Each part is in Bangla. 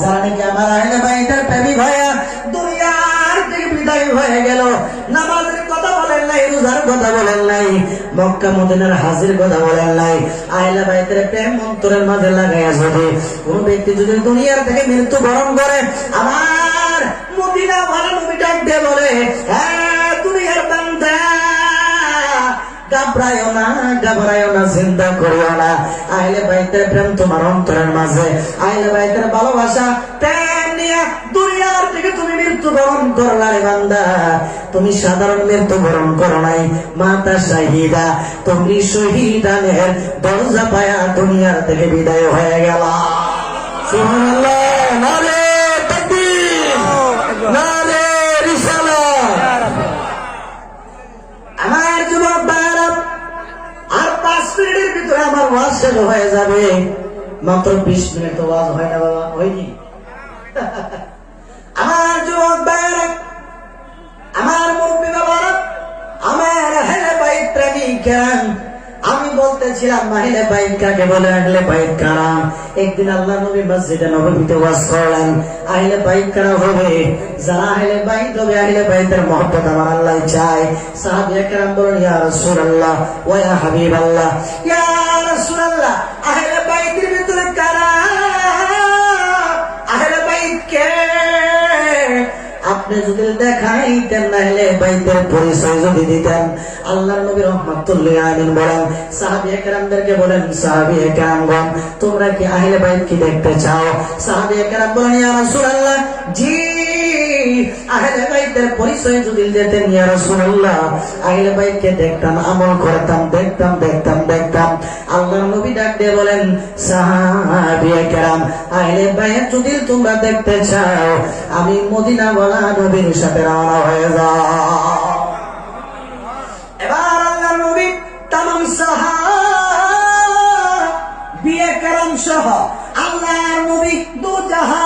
যারা নাকি আমার আহলে বাইতের প্রেমিক হয়ে, দুনিয়ার থেকে বিদায় হয়ে গেল। নামাজের কথা বলেন নাই, রোজার কথা বলেন নাই, মক্কা মদিনার হাজির কথা বলেন নাই। আহলে বাইতের প্রেম অন্তরের মাঝে লাগাইয়া যদি কোন ব্যক্তি যদি দুনিয়ার থেকে মৃত্যু বরণ করে, আমার মদিনা ভালো নবী ডাক দিয়ে বলে হ্যাঁ ঘাবড়ায়ও না ঘাবড়ায়ও না, চিন্তা করিও না। আইলে প্রেম তোমার অন্তরের মাঝে। আইলে ভালোবাসা তুমি সাধারণ মৃত্যু বরণ করো নাই, মাতা শাহিদা। তুমি শহীদানের দরজা পায়া দুনিয়ার থেকে বিদায় হয়ে গেল। হয়ে যাবে। মাত্র বিশ মিনিট ওয়াজ হয় না বাবা, হয়নি। আমার যুবক ভাইরা আমার মুরব্বী বাবারা, আমার হেলে পাই প্রেমিকেরা বলতেছিলাম মাহিলে বাইক কাকে বলে? আহলে বাইক কারা? একদিন আল্লাহ নবী মসজিদে নবীতে ওয়াজ করলেন আহলে বাইক কারা হবে? যারা আহলে বাইক হবে আহলে বাইকের মহব্বত আমার আল্লাহ চায়। সাহাবী একরাম বলেন ইয়া রাসূলুল্লাহ, ওয়া ইয়া ইয়া রাসূলুল্লাহ দেখাইতেন নাহলে বাইতের পরিচয় যদি দিতেন। আল্লাহ নবী রহমাতুল্লাহ আমিন বলেন, সাহাবী একরামদেরকে বলেন, সাহাবী একরামগণ, তোমরা কি আহলে বাইত কি দেখতে চাও? সাহাবী একরাম বলেন জি আহলে বাইতের পরিচয় যদি দিতেন ইয়া রাসূলুল্লাহ, আহলে বাইতকে দেখতাম, আমল করতাম, দেখতাম দেখতাম দেখতাম। আল্লাহ নবী ডাক দিয়ে বলেন, সাহাবী একরাম, আহলে বাইত যদি তোমরা দেখতে চাও, আমি মদিনা বলা নবীর সাথে রওনা হয়ে যাও। এবার আল্লাহ নবী তামাম বিয়ে কারণ সহ আল্লাহর নবী দু জাহানের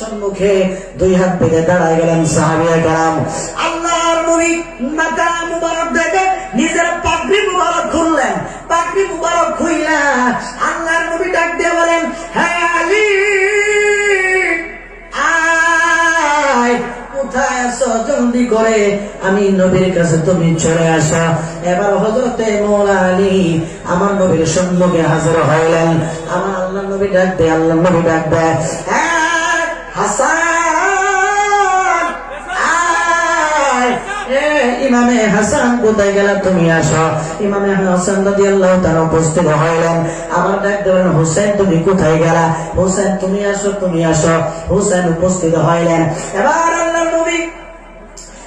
সম্মুখে দুই হাত পেতে দাঁড়ায় গেলেন সাহাবিয়ে কেরাম। আল্লাহর নবী মাথা মুবারক দেখে নিজের পাগড়ি মুবারক খুললেন। পাগড়ি মুবারক খুইলা আল্লাহর নবী ডাক দিয়ে বলেন হ্যাঁ আলী জলদি করে আমি নবীর কাছে তুমি চলে আসো। এবার হজরতে মৌলা আমার নবীর সম্মুখে হাজির হইলেন। আমার আল্লাহ নবী ডাক দেয় আল্লাহ নবী ডাক দেয় "হ্যাঁ, হাসান! ইমামে হাসান কোথায় গেল তুমি আসো? ইমামে হাসান রাদিয়াল্লাহু তাআলা উপস্থিত হইলেন। আমার ডাক দেবেন হোসেন তুমি কোথায় গেলা? হোসেন তুমি আসো তুমি আসো। হোসেন উপস্থিত হইলেন। এবার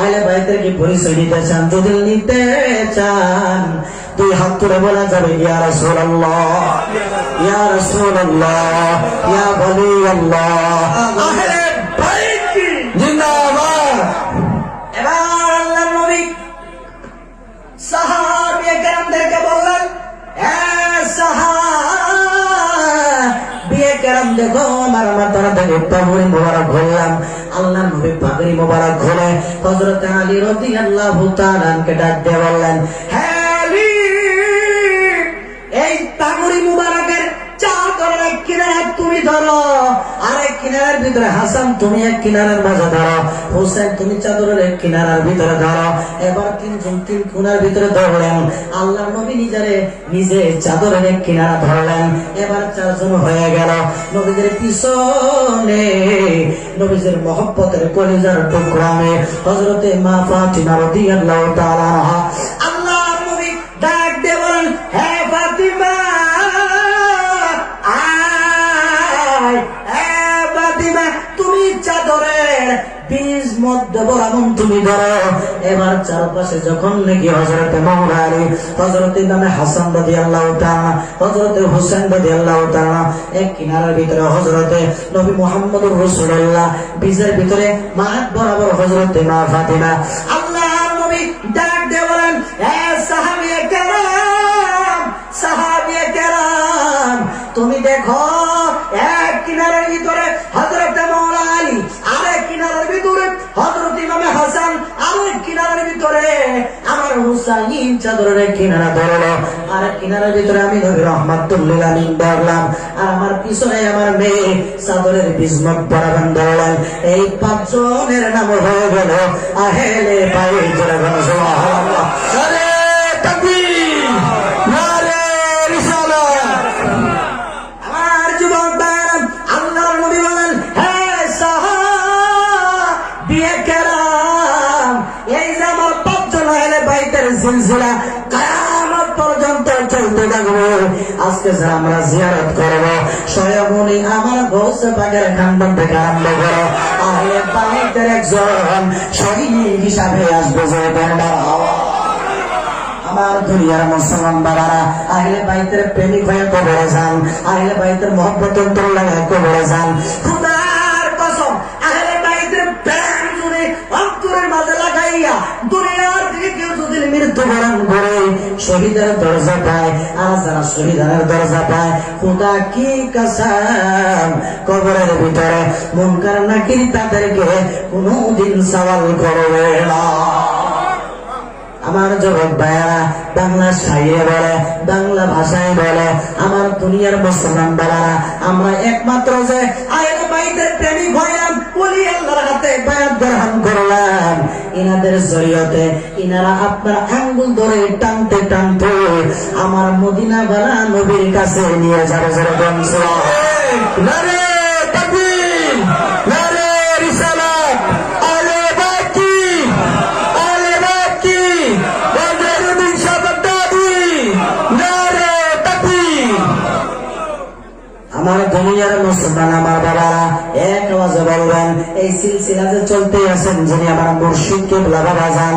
আহলে বাইতের কি পরিচয় নিতে চান, যদি নিতে চান, দুই হাত তুলে বলা যাবে, ইয়া রাসূলুল্লাহ, ইয়া কেরামদেরকে বললেন দেখো আমার পাগড়ি মোবারক ঘুরলাম আল্লাহ নবী পাগড়ি মোবারক ঘুরে হযরত আলী রাদিয়াল্লাহু তাআলা কে ডাক দিয়ে বললেন হ্যাঁ এই পাগড়ি মুবারকের চা এক কিনারা তুমি ধরো। কিনারের ভিতরে হাসান, তুমি এক কিনারার মাঝে ধরো হোসেন, তুমি চাদরের এক কিনারার ভিতরে ধরো এবার তিনজন, তিন কোনার ভিতরে ধরলেন। আল্লাহ নবী নিজেরে, নিজে চাদরের এক কিনারা ধরলেন। এবার চারজন হয়ে গেল। নবীদের পিছনে, নবীদের মহব্বতের কলিজার টুকরামে হজরতে মা ফাতিমা রাদিয়াল্লাহু তাআলা চারপাশে যখন নাকি হজরতে মৌলা আলী হজরতে নামে হাসান রাদি আল্লাহ হজরতে হুসেন রাদি আল্লাহ এক কিনারার ভিতরে হজরতে নবী মুহাম্মদুর রাসূলুল্লাহ, বীজের ভিতরে মাহাত বরাবর হজরতে মা ফাতিমা। আরেক কিনারের ভিতরে আমি নবী রহমাতুল্লিল আর আমার পিছনে আমার মেয়ে চাদরের বিজমত বরাবর ধরলেন। এই পাঁচজনের নাম হয়ে গেল আহেলে পাই জোরে গণ সুবহানাল্লাহ বাইতের সিলসিলা কিয়ামত পর্যন্ত চলতে থাকবে। আজকে যে আমরা জিয়ারত করব। স্বয়ং আমার গৌস পাকের খানদান থেকে আরম্ভ করো আহলে একজন শহীদ হিসাবে আসবে যে আমার দুনিয়ার মুসলমান বাবারা, আহলে বাইতের প্রেমিক হয়ে কবরে যান, আহলে বাইতের মহব্বত অন্তর লাগায় কবরে যান। মৃত্যুবরণ করে শহীদের দরজা পায় আর যারা শহীদানের দরজা পায়, খুদা কি কাসাম? কবরের ভিতরে মনকার নাকির তাদেরকে কোনোদিন সওয়াল করবে না। আমার জগৎ ভাইয়ারা, বাংলা সাইয়ে বলে, বাংলা ভাষায় বলে, আমার দুনিয়ার মুসলমান বাবারা আমরা একমাত্র যে আয়ের বাইদের প্রেমিক হইলাম, বলি আল্লাহর হাতে বায়াত গ্রহণ করলাম। ইনাদের জরিয়তে ইনারা আপনার আঙ্গুল ধরে টানতে টানতে আমার মদিনা বালা নবীর কাছে নিয়ে যাবে যেরকম দুনিয়ার মুসলমান আমার বাবারা, এক আওয়াজে বলবেন, এই সিলসিলা যে চলতে আছেন যিনি আমার মুর্শিদকে বাবা যান